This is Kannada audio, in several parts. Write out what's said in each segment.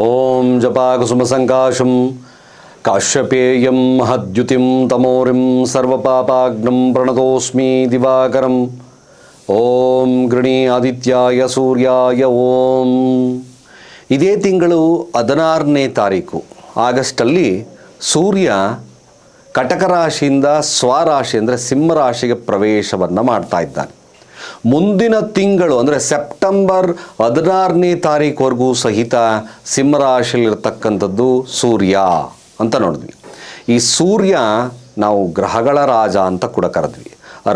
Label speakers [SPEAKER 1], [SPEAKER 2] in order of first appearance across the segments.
[SPEAKER 1] ಓಂ ಜಪಾಕುಸುಮಸಂಕಾಶಂ ಕಾಶ್ಯಪೇಯಂ ಮಹದ್ಯುತಿಂ ತಮೋರಿಂ ಸರ್ವಪಾಪಾಗ್ನಂ ಪ್ರಣತೋಸ್ಮಿ ದಿವಾಕರಂ ಓಂ ಗೃಣಿ ಆದಿತ್ಯಾಯ ಸೂರ್ಯಾಯ ಓಂ ಇದೇ ತಿಂಗಳು ಹದಿನಾರನೇ ತಾರೀಕು. ಆಗಸ್ಟಲ್ಲಿ ಸೂರ್ಯ ಕಟಕ ರಾಶಿಯಿಂದ ಸ್ವರಾಶಿ ಅಂದರೆ ಸಿಂಹರಾಶಿಗೆ ಪ್ರವೇಶವನ್ನು ಮಾಡ್ತಾ ಇದ್ದಾನೆ. ಮುಂದಿನ ತಿಂಗಳು, ಅಂದರೆ ಸೆಪ್ಟೆಂಬರ್ ಹದಿನಾರನೇ ತಾರೀಕುವರೆಗೂ ಸಹಿತ ಸಿಂಹರಾಶಿಯಲ್ಲಿರ್ತಕ್ಕಂಥದ್ದು ಸೂರ್ಯ ಅಂತ ನೋಡಿದ್ವಿ. ಈ ಸೂರ್ಯ ನಾವು ಗ್ರಹಗಳ ರಾಜ ಅಂತ ಕೂಡ ಕರೆದ್ವಿ.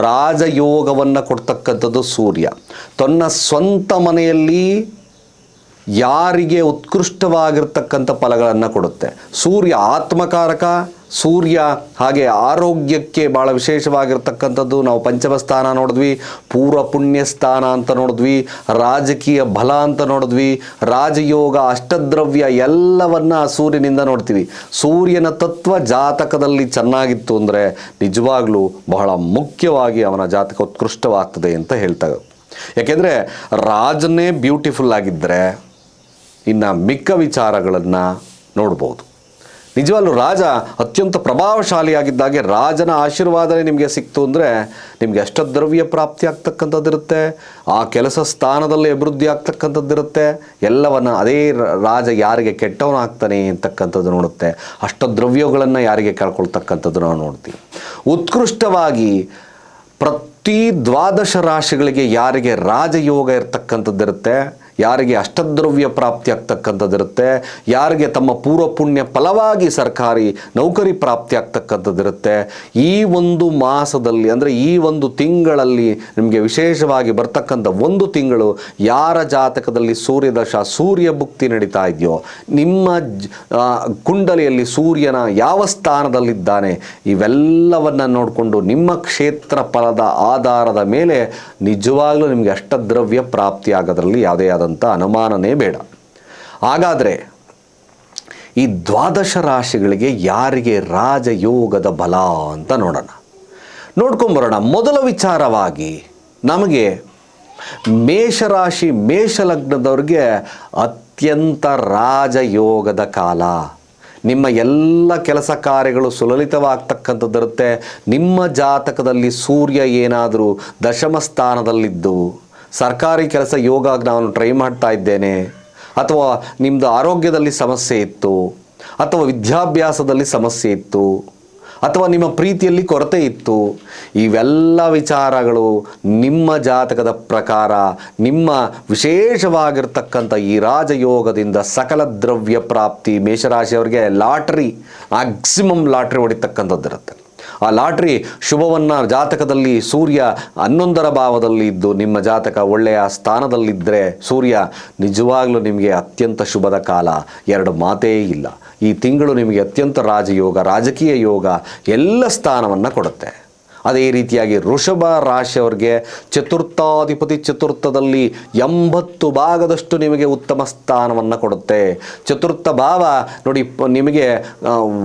[SPEAKER 1] ರಾಜಯೋಗವನ್ನು ಕೊಡ್ತಕ್ಕಂಥದ್ದು ಸೂರ್ಯ. ತನ್ನ ಸ್ವಂತ ಮನೆಯಲ್ಲಿ ಯಾರಿಗೆ ಉತ್ಕೃಷ್ಟವಾಗಿರ್ತಕ್ಕಂಥ ಫಲಗಳನ್ನು ಕೊಡುತ್ತೆ. ಸೂರ್ಯ ಆತ್ಮಕಾರಕ ಸೂರ್ಯ ಹಾಗೆ ಆರೋಗ್ಯಕ್ಕೆ ಭಾಳ ವಿಶೇಷವಾಗಿರ್ತಕ್ಕಂಥದ್ದು. ನಾವು ಪಂಚಮ ಸ್ಥಾನ ನೋಡಿದ್ವಿ, ಪೂರ್ವ ಪುಣ್ಯ ಸ್ಥಾನ ಅಂತ ನೋಡಿದ್ವಿ, ರಾಜಕೀಯ ಬಲ ಅಂತ ನೋಡಿದ್ವಿ, ರಾಜಯೋಗ, ಅಷ್ಟದ್ರವ್ಯ ಎಲ್ಲವನ್ನ ಸೂರ್ಯನಿಂದ ನೋಡ್ತೀವಿ. ಸೂರ್ಯನ ತತ್ವ ಜಾತಕದಲ್ಲಿ ಚೆನ್ನಾಗಿತ್ತು ಅಂದರೆ ನಿಜವಾಗ್ಲೂ ಬಹಳ ಮುಖ್ಯವಾಗಿ ಅವನ ಜಾತಕ ಉತ್ಕೃಷ್ಟವಾಗ್ತದೆ ಅಂತ ಹೇಳ್ತಾರೆ ಯಾಕೆಂದರೆ ರಾಜನೇ ಬ್ಯೂಟಿಫುಲ್ ಆಗಿದ್ದರೆ ಇನ್ನು ಮಿಕ್ಕ ವಿಚಾರಗಳನ್ನು ನೋಡ್ಬೋದು. ನಿಜವಾಗ್ಲೂ ರಾಜ ಅತ್ಯಂತ ಪ್ರಭಾವಶಾಲಿಯಾಗಿದ್ದಾಗೆ ರಾಜನ ಆಶೀರ್ವಾದನೇ ನಿಮಗೆ ಸಿಕ್ತು ಅಂದರೆ ನಿಮಗೆ ಅಷ್ಟದ್ರವ್ಯ ಪ್ರಾಪ್ತಿ ಆಗ್ತಕ್ಕಂಥದ್ದಿರುತ್ತೆ, ಆ ಕೆಲಸ ಸ್ಥಾನದಲ್ಲಿ ಅಭಿವೃದ್ಧಿ ಆಗ್ತಕ್ಕಂಥದ್ದಿರುತ್ತೆ, ಎಲ್ಲವನ್ನು ಅದೇ ರಾಜ ಯಾರಿಗೆ ಕೆಟ್ಟವನಾಗ್ತಾನೆ ಅಂತಕ್ಕಂಥದ್ದು ನೋಡುತ್ತೆ. ಅಷ್ಟದ್ರವ್ಯಗಳನ್ನು ಯಾರಿಗೆ ಕಳ್ಕೊಳ್ತಕ್ಕಂಥದ್ದು ನಾವು ನೋಡ್ತೀವಿ. ಉತ್ಕೃಷ್ಟವಾಗಿ ಪ್ರತಿ ದ್ವಾದಶ ರಾಶಿಗಳಿಗೆ ಯಾರಿಗೆ ರಾಜಯೋಗ ಇರ್ತಕ್ಕಂಥದ್ದಿರುತ್ತೆ ಯಾರಿಗೆ ಅಷ್ಟದ್ರವ್ಯ ಪ್ರಾಪ್ತಿ ಆಗ್ತಕ್ಕಂಥದ್ದಿರುತ್ತೆ, ಯಾರಿಗೆ ತಮ್ಮ ಪೂರ್ವ ಪುಣ್ಯ ಫಲವಾಗಿ ಸರ್ಕಾರಿ ನೌಕರಿ ಪ್ರಾಪ್ತಿ ಆಗ್ತಕ್ಕಂಥದ್ದಿರುತ್ತೆ. ಈ ಒಂದು ಮಾಸದಲ್ಲಿ, ಅಂದರೆ ಈ ಒಂದು ತಿಂಗಳಲ್ಲಿ ನಿಮಗೆ ವಿಶೇಷವಾಗಿ ಬರ್ತಕ್ಕಂಥ ಒಂದು ತಿಂಗಳು ಯಾರ ಜಾತಕದಲ್ಲಿ ಸೂರ್ಯದಶ, ಸೂರ್ಯ ಭುಕ್ತಿ ನಡೀತಾ ಇದೆಯೋ, ನಿಮ್ಮ ಕುಂಡಲಿಯಲ್ಲಿ ಸೂರ್ಯನ ಯಾವ ಸ್ಥಾನದಲ್ಲಿದ್ದಾನೆ, ಇವೆಲ್ಲವನ್ನು ನೋಡಿಕೊಂಡು ನಿಮ್ಮ ಕ್ಷೇತ್ರ ಫಲದ ಆಧಾರದ ಮೇಲೆ ನಿಜವಾಗ್ಲೂ ನಿಮಗೆ ಅಷ್ಟದ್ರವ್ಯ ಪ್ರಾಪ್ತಿ ಆಗೋದ್ರಲ್ಲಿ ಯಾವುದೇ ಆದಂಥ ಅನುಮಾನನೇ ಬೇಡ. ಹಾಗಾದರೆ ಈ ದ್ವಾದಶ ರಾಶಿಗಳಿಗೆ ಯಾರಿಗೆ ರಾಜಯೋಗದ ಬಲ ಅಂತ ನೋಡೋಣ. ನೋಡ್ಕೊಂಬರೋಣ. ಮೊದಲ ವಿಚಾರವಾಗಿ ನಮಗೆ ಮೇಷರಾಶಿ, ಮೇಷಲಗ್ನದವ್ರಿಗೆ ಅತ್ಯಂತ ರಾಜಯೋಗದ ಕಾಲ. ನಿಮ್ಮ ಎಲ್ಲ ಕೆಲಸ ಕಾರ್ಯಗಳು ಸುಲಲಿತವಾಗ್ತಕ್ಕಂಥದ್ದಿರುತ್ತೆ. ನಿಮ್ಮ ಜಾತಕದಲ್ಲಿ ಸೂರ್ಯ ಏನಾದರೂ ದಶಮ ಸ್ಥಾನದಲ್ಲಿದ್ದು ಸರ್ಕಾರಿ ಕೆಲಸ ಯೋಗ ನಾನು ಟ್ರೈ ಮಾಡ್ತಾ ಇದ್ದೇನೆ. ಅಥವಾ ನಿಮ್ಮದು ಆರೋಗ್ಯದಲ್ಲಿ ಸಮಸ್ಯೆ ಇತ್ತು. ಅಥವಾ ವಿದ್ಯಾಭ್ಯಾಸದಲ್ಲಿ ಸಮಸ್ಯೆ ಇತ್ತು. ಅಥವಾ ನಿಮ್ಮ ಪ್ರೀತಿಯಲ್ಲಿ ಕೊರತೆ ಇತ್ತು. ಇವೆಲ್ಲ ವಿಚಾರಗಳು ನಿಮ್ಮ ಜಾತಕದ ಪ್ರಕಾರ, ನಿಮ್ಮ ವಿಶೇಷವಾಗಿರ್ತಕ್ಕಂಥ ಈ ರಾಜಯೋಗದಿಂದ ಸಕಲ ದ್ರವ್ಯ ಪ್ರಾಪ್ತಿ ಮೇಷರಾಶಿಯವರಿಗೆ ಲಾಟ್ರಿ, ಮ್ಯಾಕ್ಸಿಮಮ್ ಲಾಟ್ರಿ ಹೊಡಿತಕ್ಕಂಥದ್ದಿರುತ್ತೆ. ಆ ಲಾಟ್ರಿ ಶುಭವನ್ನು ಜಾತಕದಲ್ಲಿ ಸೂರ್ಯ ಹನ್ನೊಂದರ ಭಾವದಲ್ಲಿ ಇದ್ದು ನಿಮ್ಮ ಜಾತಕ ಒಳ್ಳೆಯ ಸ್ಥಾನದಲ್ಲಿದ್ದರೆ ಸೂರ್ಯ ನಿಜವಾಗ್ಲೂ ನಿಮಗೆ ಅತ್ಯಂತ ಶುಭದ ಕಾಲ. ಎರಡು ಮಾತೇ ಇಲ್ಲ. ಈ ತಿಂಗಳು ನಿಮಗೆ ಅತ್ಯಂತ ರಾಜಯೋಗ, ರಾಜಕೀಯ ಯೋಗ ಎಲ್ಲ ಸ್ಥಾನವನ್ನು ಕೊಡುತ್ತೆ. ಅದೇ ರೀತಿಯಾಗಿ ವೃಷಭ ರಾಶಿಯವರಿಗೆ ಚತುರ್ಥಾಧಿಪತಿ ಚತುರ್ಥದಲ್ಲಿ ಎಂಬತ್ತು ಭಾಗದಷ್ಟು ನಿಮಗೆ ಉತ್ತಮ ಸ್ಥಾನವನ್ನು ಕೊಡುತ್ತೆ. ಚತುರ್ಥ ಭಾವ ನೋಡಿ ನಿಮಗೆ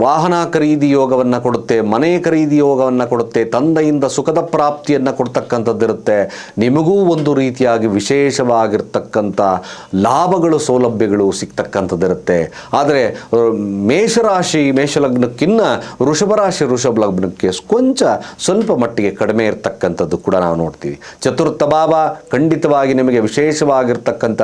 [SPEAKER 1] ವಾಹನ ಖರೀದಿ ಯೋಗವನ್ನು ಕೊಡುತ್ತೆ, ಮನೆ ಖರೀದಿ ಯೋಗವನ್ನು ಕೊಡುತ್ತೆ, ತಂದೆಯಿಂದ ಸುಖದ ಪ್ರಾಪ್ತಿಯನ್ನು ಕೊಡ್ತಕ್ಕಂಥದ್ದಿರುತ್ತೆ. ನಿಮಗೂ ಒಂದು ರೀತಿಯಾಗಿ ವಿಶೇಷವಾಗಿರ್ತಕ್ಕಂಥ ಲಾಭಗಳು, ಸೌಲಭ್ಯಗಳು ಸಿಗ್ತಕ್ಕಂಥದ್ದಿರುತ್ತೆ. ಆದರೆ ಮೇಷರಾಶಿ, ಮೇಷಲಗ್ನಕ್ಕಿನ್ನ ಋಷಭ ರಾಶಿ, ವೃಷಭ ಲಗ್ನಕ್ಕೆ ಕೊಂಚ ಸ್ವಲ್ಪ ಮಟ್ಟಿಗೆ ಕಡಿಮೆ ಇರತಕ್ಕಂಥದ್ದು ಕೂಡ ನಾವು ನೋಡ್ತೀವಿ. ಚತುರ್ಥ ಭಾವ ಖಂಡಿತವಾಗಿ ನಿಮಗೆ ವಿಶೇಷವಾಗಿರ್ತಕ್ಕಂಥ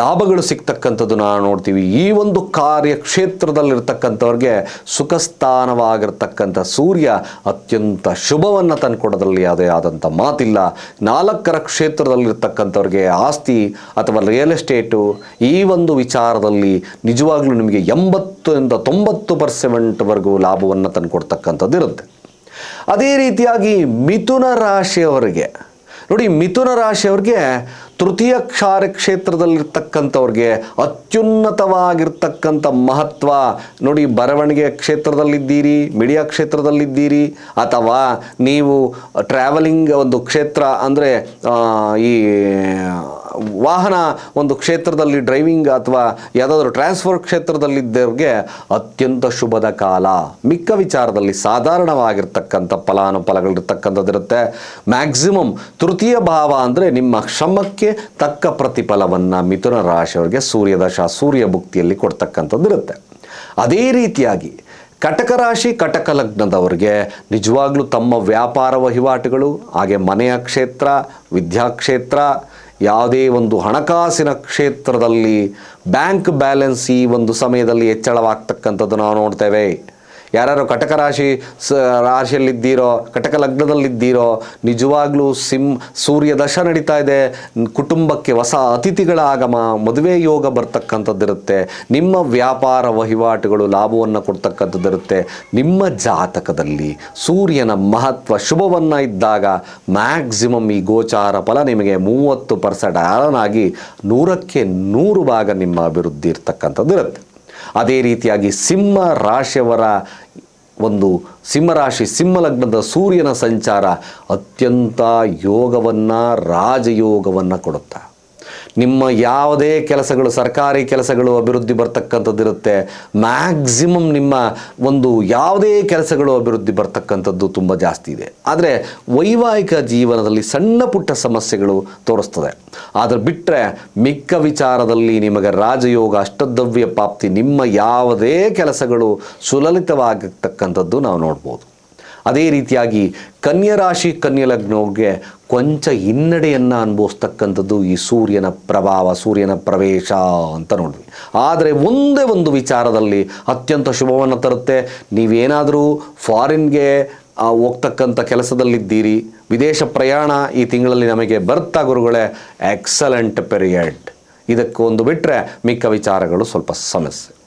[SPEAKER 1] ಲಾಭಗಳು ಸಿಗ್ತಕ್ಕಂಥದ್ದು ನಾವು ನೋಡ್ತೀವಿ. ಈ ಒಂದು ಕಾರ್ಯಕ್ಷೇತ್ರದಲ್ಲಿರ್ತಕ್ಕಂಥವ್ರಿಗೆ ಸುಖ ಸ್ಥಾನವಾಗಿರ್ತಕ್ಕಂಥ ಸೂರ್ಯ ಅತ್ಯಂತ ಶುಭವನ್ನು ತಂದುಕೊಡೋದ್ರಲ್ಲಿ ಯಾವುದೇ ಆದಂಥ ಮಾತಿಲ್ಲ. ನಾಲ್ಕರ ಕ್ಷೇತ್ರದಲ್ಲಿರ್ತಕ್ಕಂಥವ್ರಿಗೆ ಆಸ್ತಿ ಅಥವಾ ರಿಯಲ್ ಎಸ್ಟೇಟು ಈ ಒಂದು ವಿಚಾರದಲ್ಲಿ ನಿಜವಾಗ್ಲೂ ನಿಮಗೆ ಎಂಬತ್ತರಿಂದ ತೊಂಬತ್ತು ಪರ್ಸೆಂಟ್ವರೆಗೂ ಲಾಭವನ್ನು ತಂದುಕೊಡ್ತಕ್ಕಂಥದ್ದು ಇರುತ್ತೆ ಅದೇ ರೀತಿಯಾಗಿ ಮಿಥುನ ರಾಶಿಯವರಿಗೆ, ನೋಡಿ ಮಿಥುನ ರಾಶಿಯವ್ರಿಗೆ ತೃತೀಯ ಕ್ಷಾರ ಕ್ಷೇತ್ರದಲ್ಲಿರ್ತಕ್ಕಂಥವ್ರಿಗೆ ಅತ್ಯುನ್ನತವಾಗಿರ್ತಕ್ಕಂಥ ಮಹತ್ವ, ನೋಡಿ ಬರವಣಿಗೆ ಕ್ಷೇತ್ರದಲ್ಲಿದ್ದೀರಿ, ಮೀಡಿಯಾ ಕ್ಷೇತ್ರದಲ್ಲಿದ್ದೀರಿ, ಅಥವಾ ನೀವು ಟ್ರಾವೆಲಿಂಗ್ ಒಂದು ಕ್ಷೇತ್ರ ಅಂದರೆ ಈ ವಾಹನ ಒಂದು ಕ್ಷೇತ್ರದಲ್ಲಿ ಡ್ರೈವಿಂಗ್ ಅಥವಾ ಯಾವುದಾದ್ರೂ ಟ್ರಾನ್ಸ್ಫರ್ ಕ್ಷೇತ್ರದಲ್ಲಿದ್ದವ್ರಿಗೆ ಅತ್ಯಂತ ಶುಭದ ಕಾಲ. ಮಿಕ್ಕ ವಿಚಾರದಲ್ಲಿ ಸಾಧಾರಣವಾಗಿರ್ತಕ್ಕಂಥ ಫಲಾನುಫಲಗಳಿರ್ತಕ್ಕಂಥದ್ದಿರುತ್ತೆ ಮ್ಯಾಕ್ಸಿಮಮ್ ತೃತೀಯ ಭಾವ ಅಂದರೆ ನಿಮ್ಮ ಶ್ರಮಕ್ಕೆ ತಕ್ಕ ಪ್ರತಿಫಲವನ್ನು ಮಿಥುನ ರಾಶಿಯವರಿಗೆ ಸೂರ್ಯದಶ, ಸೂರ್ಯ ಭುಕ್ತಿಯಲ್ಲಿ ಕೊಡ್ತಕ್ಕಂಥದ್ದು ಇರುತ್ತೆ. ಅದೇ ರೀತಿಯಾಗಿ ಕಟಕ ರಾಶಿ, ಕಟಕ ಲಗ್ನದವರಿಗೆ ನಿಜವಾಗ್ಲೂ ತಮ್ಮ ವ್ಯಾಪಾರ ವಹಿವಾಟುಗಳು, ಹಾಗೆ ಮನೆಯ ಕ್ಷೇತ್ರ, ವಿದ್ಯಾಕ್ಷೇತ್ರ ಯಾವುದೇ ಒಂದು ಹಣಕಾಸಿನ ಕ್ಷೇತ್ರದಲ್ಲಿ ಬ್ಯಾಂಕ್ ಬ್ಯಾಲೆನ್ಸ್ ಈ ಒಂದು ಸಮಯದಲ್ಲಿ ಹೆಚ್ಚಳವಾಗ್ತಕ್ಕಂಥದ್ದು ನಾವು ನೋಡ್ತೇವೆ. ಯಾರ್ಯಾರು ಕಟಕ ರಾಶಿ ಸ, ರಾಶಿಯಲ್ಲಿದ್ದೀರೋ, ಕಟಕ ಲಗ್ನದಲ್ಲಿದ್ದೀರೋ, ನಿಜವಾಗ್ಲೂ ಸಿಂ, ಸೂರ್ಯ ದಶ ನಡೀತಾ ಇದೆ. ಕುಟುಂಬಕ್ಕೆ ಹೊಸ ಅತಿಥಿಗಳ ಆಗಮ, ಮದುವೆ ಯೋಗ ಬರ್ತಕ್ಕಂಥದ್ದಿರುತ್ತೆ. ನಿಮ್ಮ ವ್ಯಾಪಾರ ವಹಿವಾಟುಗಳು ಲಾಭವನ್ನು ಕೊಡ್ತಕ್ಕಂಥದ್ದಿರುತ್ತೆ. ನಿಮ್ಮ ಜಾತಕದಲ್ಲಿ ಸೂರ್ಯನ ಮಹತ್ವ ಶುಭವನ್ನು ಇದ್ದಾಗ ಮ್ಯಾಕ್ಸಿಮಮ್ ಈ ಗೋಚಾರ ಫಲ ನಿಮಗೆ ಮೂವತ್ತು ಪರ್ಸೆಂಟ್ ಆರನಾಗಿ ನೂರಕ್ಕೆ ನೂರು ಭಾಗ ನಿಮ್ಮ ಅಭಿವೃದ್ಧಿ ಇರ್ತಕ್ಕಂಥದ್ದು ಇರುತ್ತೆ ಅದೇ ರೀತಿಯಾಗಿ ಸಿಂಹ ರಾಶಿಯವರ ಒಂದು ಸಿಂಹರಾಶಿ ಸಿಂಹಲಗ್ನದ ಸೂರ್ಯನ ಸಂಚಾರ ಅತ್ಯಂತ ಯೋಗವನ್ನು ರಾಜಯೋಗವನ್ನು ಕೊಡುತ್ತೆ. ನಿಮ್ಮ ಯಾವುದೇ ಕೆಲಸಗಳು, ಸರ್ಕಾರಿ ಕೆಲಸಗಳು ಅಭಿವೃದ್ಧಿ ಬರ್ತಕ್ಕಂಥದ್ದಿರುತ್ತೆ ಮ್ಯಾಕ್ಸಿಮಮ್ ನಿಮ್ಮ ಒಂದು ಯಾವುದೇ ಕೆಲಸಗಳು ಅಭಿವೃದ್ಧಿ ಬರ್ತಕ್ಕಂಥದ್ದು ತುಂಬ ಜಾಸ್ತಿ ಇದೆ. ಆದರೆ ವೈವಾಹಿಕ ಜೀವನದಲ್ಲಿ ಸಣ್ಣ ಪುಟ್ಟ ಸಮಸ್ಯೆಗಳು ತೋರಿಸ್ತದೆ. ಆದರೆ ಬಿಟ್ಟರೆ ಮಿಕ್ಕ ವಿಚಾರದಲ್ಲಿ ನಿಮಗೆ ರಾಜಯೋಗ ಅಷ್ಟದವ್ಯ ಪ್ರಾಪ್ತಿ ನಿಮ್ಮ ಯಾವುದೇ ಕೆಲಸಗಳು ಸುಲಲಿತವಾಗಿರ್ತಕ್ಕಂಥದ್ದು ನಾವು ನೋಡ್ಬೋದು. ಅದೇ ರೀತಿಯಾಗಿ ಕನ್ಯಾ ರಾಶಿ ಲಗ್ನವ್ರಿಗೆ ಕೊಂಚ ಹಿನ್ನಡೆಯನ್ನು ಅನುಭವಿಸ್ತಕ್ಕಂಥದ್ದು ಈ ಸೂರ್ಯನ ಪ್ರಭಾವ, ಸೂರ್ಯನ ಪ್ರವೇಶ ಅಂತ ನೋಡ್ವಿ ಆದರೆ ಒಂದೇ ಒಂದು ವಿಚಾರದಲ್ಲಿ ಅತ್ಯಂತ ಶುಭವನ್ನು ತರುತ್ತೆ. ನೀವೇನಾದರೂ ಫಾರಿನ್ಗೆ ಹೋಗ್ತಕ್ಕಂಥ ಕೆಲಸದಲ್ಲಿದ್ದೀರಿ. ವಿದೇಶ ಪ್ರಯಾಣ ಈ ತಿಂಗಳಲ್ಲಿ ನಮಗೆ ಬರ್ತಾ ಗುರುಗಳೇ? ಎಕ್ಸಲೆಂಟ್ ಪೀರಿಯಡ್ ಇದಕ್ಕೊಂದು ಬಿಟ್ಟರೆ ಮಿಕ್ಕ ವಿಚಾರಗಳು ಸ್ವಲ್ಪ ಸಮಸ್ಯೆ.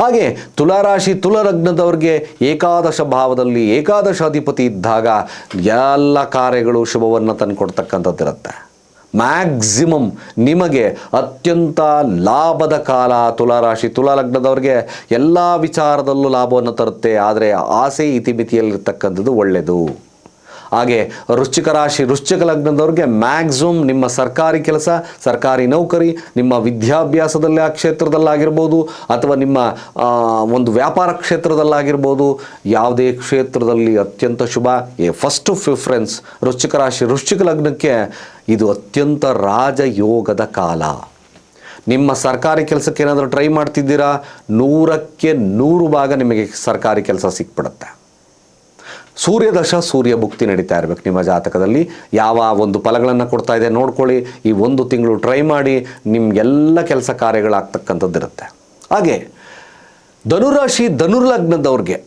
[SPEAKER 1] ಹಾಗೆ ತುಲಾರಾಶಿ ತುಲಲಗ್ನದವ್ರಿಗೆ ಏಕಾದಶ ಭಾವದಲ್ಲಿ ಏಕಾದಶ ಅಧಿಪತಿ ಇದ್ದಾಗ ಎಲ್ಲ ಕಾರ್ಯಗಳು ಶುಭವನ್ನು ತಂದುಕೊಡ್ತಕ್ಕಂಥದ್ದಿರುತ್ತೆ. ಮ್ಯಾಕ್ಸಿಮಮ್ ನಿಮಗೆ ಅತ್ಯಂತ ಲಾಭದ ಕಾಲ ತುಲಾರಾಶಿ ತುಲಾಲಗ್ನದವ್ರಿಗೆ ಎಲ್ಲ ವಿಚಾರದಲ್ಲೂ ಲಾಭವನ್ನು ತರುತ್ತೆ, ಆದರೆ ಆಸೆ ಇತಿಮಿತಿಯಲ್ಲಿರ್ತಕ್ಕಂಥದ್ದು ಒಳ್ಳೆಯದು ಹಾಗೆ ವೃಶ್ಚಿಕ ರಾಶಿ, ವೃಶ್ಚಿಕ ಲಗ್ನದವ್ರಿಗೆ ಮ್ಯಾಕ್ಸಿಮಮ್ ನಿಮ್ಮ ಸರ್ಕಾರಿ ಕೆಲಸ, ಸರ್ಕಾರಿ ನೌಕರಿ, ನಿಮ್ಮ ವಿದ್ಯಾಭ್ಯಾಸದಲ್ಲಿ ಆ ಕ್ಷೇತ್ರದಲ್ಲಾಗಿರ್ಬೋದು ಅಥವಾ ನಿಮ್ಮ ಒಂದು ವ್ಯಾಪಾರ ಕ್ಷೇತ್ರದಲ್ಲಾಗಿರ್ಬೋದು ಯಾವುದೇ ಕ್ಷೇತ್ರದಲ್ಲಿ ಅತ್ಯಂತ ಶುಭ. ಎ ಫಸ್ಟ್ ಪ್ರಿಫರೆನ್ಸ್ ವೃಶ್ಚಿಕ ರಾಶಿ, ವೃಶ್ಚಿಕ ಲಗ್ನಕ್ಕೆ ಇದು ಅತ್ಯಂತ ರಾಜಯೋಗದ ಕಾಲ. ನಿಮ್ಮ ಸರ್ಕಾರಿ ಕೆಲಸಕ್ಕೆ ಏನಾದರೂ ಟ್ರೈ ಮಾಡ್ತಿದ್ದೀರಾ? ನೂರಕ್ಕೆ ನೂರು ಭಾಗ ನಿಮಗೆ ಸರ್ಕಾರಿ ಕೆಲಸ ಸಿಕ್ಬಿಡುತ್ತೆ. ಸೂರ್ಯದಶ, ಸೂರ್ಯ ಭುಕ್ತಿ ನಡೀತಾ ಇರಬೇಕು ನಿಮ್ಮ ಜಾತಕದಲ್ಲಿ. ಯಾವ ಒಂದು ಫಲಗಳನ್ನು ಕೊಡ್ತಾ ಇದೆ ನೋಡ್ಕೊಳ್ಳಿ. ಈ ಒಂದು ತಿಂಗಳು ಟ್ರೈ ಮಾಡಿ ನಿಮಗೆಲ್ಲ ಕೆಲಸ ಕಾರ್ಯಗಳಾಗ್ತಕ್ಕಂಥದ್ದಿರುತ್ತೆ. ಹಾಗೆ, ಧನುರಾಶಿ ಧನುರ್ಲಗ್ನದವ್ರಿಗೆ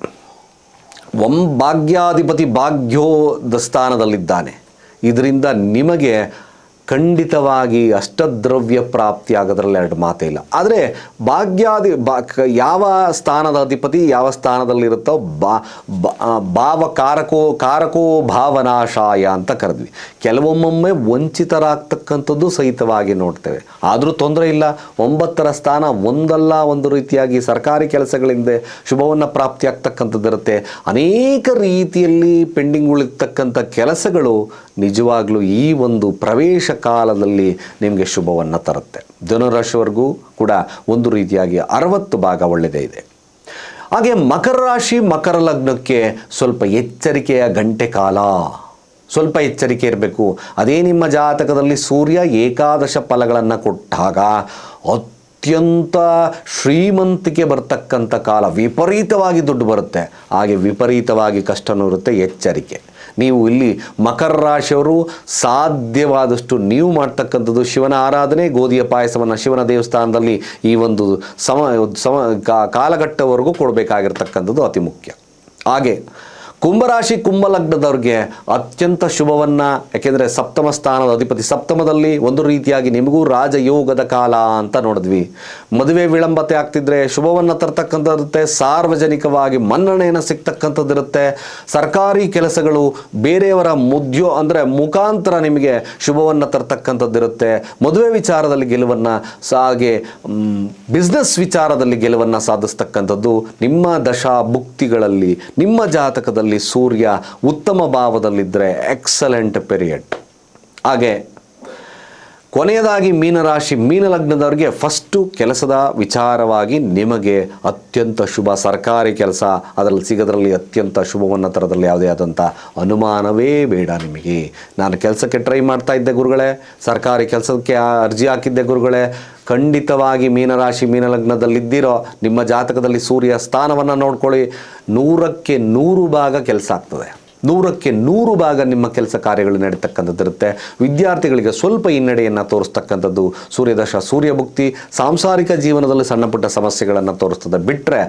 [SPEAKER 1] ಭಾಗ್ಯಾಧಿಪತಿ ಭಾಗ್ಯೋದ ಸ್ಥಾನದಲ್ಲಿದ್ದಾನೆ. ಇದರಿಂದ ನಿಮಗೆ ಖಂಡಿತವಾಗಿ ಅಷ್ಟದ್ರವ್ಯ ಪ್ರಾಪ್ತಿ ಆಗೋದ್ರಲ್ಲಿ ಎರಡು ಮಾತೇ ಇಲ್ಲ ಆದರೆ ಭಾಗ್ಯಾದಿ ಬಾ ಯಾವ ಸ್ಥಾನದ ಅಧಿಪತಿ ಯಾವ ಸ್ಥಾನದಲ್ಲಿರುತ್ತೋ ಬಾ ಭಾವ ಕಾರಕೋ ಕಾರಕೋ ಭಾವನಾಶಾಯ ಅಂತ ಕರೆದ್ವಿ. ಕೆಲವೊಮ್ಮೊಮ್ಮೆ ವಂಚಿತರಾಗ್ತಕ್ಕಂಥದ್ದು ಸಹಿತವಾಗಿ ನೋಡ್ತೇವೆ. ಆದರೂ ತೊಂದರೆ ಇಲ್ಲ. ಒಂಬತ್ತರ ಸ್ಥಾನ ಒಂದಲ್ಲ ಒಂದು ರೀತಿಯಾಗಿ ಸರ್ಕಾರಿ ಕೆಲಸಗಳಿಂದ ಶುಭವನ್ನು ಪ್ರಾಪ್ತಿಯಾಗ್ತಕ್ಕಂಥದ್ದಿರುತ್ತೆ ಅನೇಕ ರೀತಿಯಲ್ಲಿ ಪೆಂಡಿಂಗ್ ಉಳಿತಕ್ಕಂಥ ಕೆಲಸಗಳು ನಿಜವಾಗ್ಲೂ ಈ ಒಂದು ಪ್ರವೇಶ ಕಾಲದಲ್ಲಿ ನಿಮಗೆ ಶುಭವನ್ನು ತರುತ್ತೆ. ಧನುರಾಶಿವರೆಗೂ ಕೂಡ ಒಂದು ರೀತಿಯಾಗಿ ಅರವತ್ತು ಭಾಗ ಒಳ್ಳೆಯದೇ ಇದೆ. ಹಾಗೆ ಮಕರ ರಾಶಿ ಮಕರ ಲಗ್ನಕ್ಕೆ ಸ್ವಲ್ಪ ಎಚ್ಚರಿಕೆಯ ಗಂಟೆ ಕಾಲ. ಸ್ವಲ್ಪ ಎಚ್ಚರಿಕೆ ಇರಬೇಕು. ಅದೇ ನಿಮ್ಮ ಜಾತಕದಲ್ಲಿ ಸೂರ್ಯ ಏಕಾದಶ ಫಲಗಳನ್ನು ಕೊಟ್ಟಾಗ ಅತ್ಯಂತ ಶ್ರೀಮಂತಿಕೆ ಬರ್ತಕ್ಕಂಥ ಕಾಲ. ವಿಪರೀತವಾಗಿ ದುಡ್ಡು ಬರುತ್ತೆ. ಹಾಗೆ ವಿಪರೀತವಾಗಿ ಕಷ್ಟನೂ ಇರುತ್ತೆ ಎಚ್ಚರಿಕೆ. ನೀವು ಇಲ್ಲಿ ಮಕರ ರಾಶಿಯವರು ಸಾಧ್ಯವಾದಷ್ಟು ನೀವು ಮಾಡ್ತಕ್ಕಂಥದ್ದು ಶಿವನ ಆರಾಧನೆ, ಗೋಧಿಯ ಪಾಯಸವನ್ನು ಶಿವನ ದೇವಸ್ಥಾನದಲ್ಲಿ ಈ ಒಂದು ಸಮ ಸಮ ಕಾಲಘಟ್ಟವರೆಗೂ ಕೊಡಬೇಕಾಗಿರ್ತಕ್ಕಂಥದ್ದು ಅತಿ ಮುಖ್ಯ. ಹಾಗೆ ಕುಂಭರಾಶಿ ಕುಂಭಲಗ್ನದವ್ರಿಗೆ ಅತ್ಯಂತ ಶುಭವನ್ನು, ಯಾಕೆಂದರೆ ಸಪ್ತಮ ಸ್ಥಾನದ ಅಧಿಪತಿ ಸಪ್ತಮದಲ್ಲಿ ಒಂದು ರೀತಿಯಾಗಿ ನಿಮಗೂ ರಾಜಯೋಗದ ಕಾಲ ಅಂತ ನೋಡಿದ್ವಿ. ಮದುವೆ ವಿಳಂಬತೆ ಆಗ್ತಿದ್ರೆ ಶುಭವನ್ನು ತರ್ತಕ್ಕಂಥದ್ದಿರುತ್ತೆ, ಸಾರ್ವಜನಿಕವಾಗಿ ಮನ್ನಣೆಯನ್ನು ಸಿಗ್ತಕ್ಕಂಥದ್ದಿರುತ್ತೆ. ಸರ್ಕಾರಿ ಕೆಲಸಗಳು ಬೇರೆಯವರ ಮುದ್ಯೋ ಅಂದರೆ ಮುಖಾಂತರ ನಿಮಗೆ ಶುಭವನ್ನು ತರ್ತಕ್ಕಂಥದ್ದಿರುತ್ತೆ. ಮದುವೆ ವಿಚಾರದಲ್ಲಿ ಗೆಲುವನ್ನು ಹಾಗೆ ಬಿಸ್ನೆಸ್ ವಿಚಾರದಲ್ಲಿ ಗೆಲುವನ್ನು ಸಾಧಿಸ್ತಕ್ಕಂಥದ್ದು ನಿಮ್ಮ ದಶಾ ಭುಕ್ತಿಗಳಲ್ಲಿ ನಿಮ್ಮ ಜಾತಕದಲ್ಲಿ ಸೂರ್ಯ ಉತ್ತಮ ಭಾವದಲ್ಲಿದ್ದರೆ ಎಕ್ಸಲೆಂಟ್ ಪೀರಿಯಡ್ ಹಾಗೆ ಕೊನೆಯದಾಗಿ ಮೀನರಾಶಿ ಮೀನಲಗ್ನದವರಿಗೆ ಫಸ್ಟು ಕೆಲಸದ ವಿಚಾರವಾಗಿ ನಿಮಗೆ ಅತ್ಯಂತ ಶುಭ, ಸರ್ಕಾರಿ ಕೆಲಸ, ಅದರಲ್ಲಿ ಸಿಗೋದ್ರಲ್ಲಿ ಅತ್ಯಂತ ಶುಭವನ್ನು ತರೋದ್ರಲ್ಲಿ ಯಾವುದೇ ಆದಂಥ ಅನುಮಾನವೇ ಬೇಡ ನಿಮಗೆ. ನಾನು ಕೆಲಸಕ್ಕೆ ಟ್ರೈ ಮಾಡ್ತಾ ಇದ್ದೆ ಗುರುಗಳೇ, ಸರ್ಕಾರಿ ಕೆಲಸಕ್ಕೆ ಅರ್ಜಿ ಹಾಕಿದ್ದೆ ಗುರುಗಳೇ. ಖಂಡಿತವಾಗಿ ಮೀನರಾಶಿ ಮೀನಲಗ್ನದಲ್ಲಿದ್ದಿರೋ, ನಿಮ್ಮ ಜಾತಕದಲ್ಲಿ ಸೂರ್ಯ ಸ್ಥಾನವನ್ನು ನೋಡ್ಕೊಳ್ಳಿ. ನೂರಕ್ಕೆ ನೂರು ಭಾಗ ಕೆಲಸ ಆಗ್ತದೆ. ನೂರಕ್ಕೆ ನೂರು ಭಾಗ ನಿಮ್ಮ ಕೆಲಸ ಕಾರ್ಯಗಳು ನಡೀತಕ್ಕಂಥದ್ದಿರುತ್ತೆ ವಿದ್ಯಾರ್ಥಿಗಳಿಗೆ ಸ್ವಲ್ಪ ಹಿನ್ನಡೆಯನ್ನು ತೋರಿಸ್ತಕ್ಕಂಥದ್ದು ಸೂರ್ಯದಶ, ಸೂರ್ಯಭುಕ್ತಿ, ಸಾಂಸಾರಿಕ ಜೀವನದಲ್ಲಿ ಸಣ್ಣ ಪುಟ್ಟ ಸಮಸ್ಯೆಗಳನ್ನು ತೋರಿಸ್ತದೆ. ಬಿಟ್ಟರೆ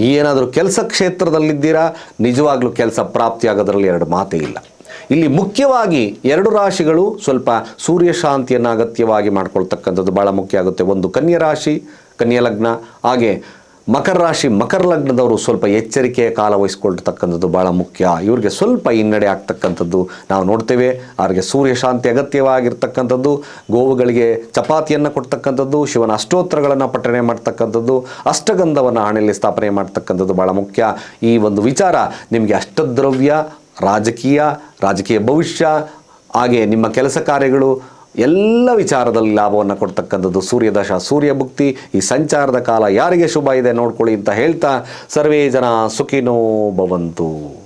[SPEAKER 1] ಏನಾದರೂ ಕೆಲಸ ಕ್ಷೇತ್ರದಲ್ಲಿದ್ದೀರಾ? ನಿಜವಾಗ್ಲೂ ಕೆಲಸ ಪ್ರಾಪ್ತಿಯಾಗೋದ್ರಲ್ಲಿ ಎರಡು ಮಾತೇ ಇಲ್ಲ. ಇಲ್ಲಿ ಮುಖ್ಯವಾಗಿ ಎರಡು ರಾಶಿಗಳು ಸ್ವಲ್ಪ ಸೂರ್ಯಶಾಂತಿಯನ್ನು ಅಗತ್ಯವಾಗಿ ಮಾಡ್ಕೊಳ್ತಕ್ಕಂಥದ್ದು ಭಾಳ ಮುಖ್ಯ ಆಗುತ್ತೆ. ಒಂದು ಕನ್ಯಾ ರಾಶಿ, ಕನ್ಯಾ ಲಗ್ನ. ಹಾಗೆ ಮಕರ ರಾಶಿ, ಮಕರ ಲಗ್ನದವರು ಸ್ವಲ್ಪ ಎಚ್ಚರಿಕೆಯ ಕಾಲ ವಹಿಸ್ಕೊಳ್ತಕ್ಕಂಥದ್ದು ಭಾಳ ಮುಖ್ಯ. ಇವರಿಗೆ ಸ್ವಲ್ಪ ಹಿನ್ನಡೆ ಆಗ್ತಕ್ಕಂಥದ್ದು ನಾವು ನೋಡ್ತೇವೆ. ಅವ್ರಿಗೆ ಸೂರ್ಯ ಶಾಂತಿ ಅಗತ್ಯವಾಗಿರ್ತಕ್ಕಂಥದ್ದು, ಗೋವುಗಳಿಗೆ ಚಪಾತಿಯನ್ನು ಕೊಡ್ತಕ್ಕಂಥದ್ದು, ಶಿವನ ಅಷ್ಟೋತ್ತರಗಳನ್ನು ಪಠಣೆ ಮಾಡ್ತಕ್ಕಂಥದ್ದು, ಅಷ್ಟಗಂಧವನ್ನು ಹಣೆಯಲ್ಲಿ ಸ್ಥಾಪನೆ ಮಾಡ್ತಕ್ಕಂಥದ್ದು ಭಾಳ ಮುಖ್ಯ. ಈ ಒಂದು ವಿಚಾರ ನಿಮಗೆ ಅಷ್ಟದ್ರವ್ಯ, ರಾಜಕೀಯ ರಾಜಕೀಯ ಭವಿಷ್ಯ, ಹಾಗೆ ನಿಮ್ಮ ಕೆಲಸ ಕಾರ್ಯಗಳು ಎಲ್ಲ ವಿಚಾರದಲ್ಲಿ ಲಾಭವನ್ನು ಕೊಡ್ತಕ್ಕಂಥದ್ದು ಸೂರ್ಯದಶ. ಸೂರ್ಯ ಭುಕ್ತಿ ಈ ಸಂಚಾರದ ಕಾಲ ಯಾರಿಗೆ ಶುಭ ಇದೆ ನೋಡ್ಕೊಳ್ಳಿ ಅಂತ ಹೇಳ್ತಾ ಸರ್ವೇ ಜನ ಸುಖಿನೋ ಭವಂತು.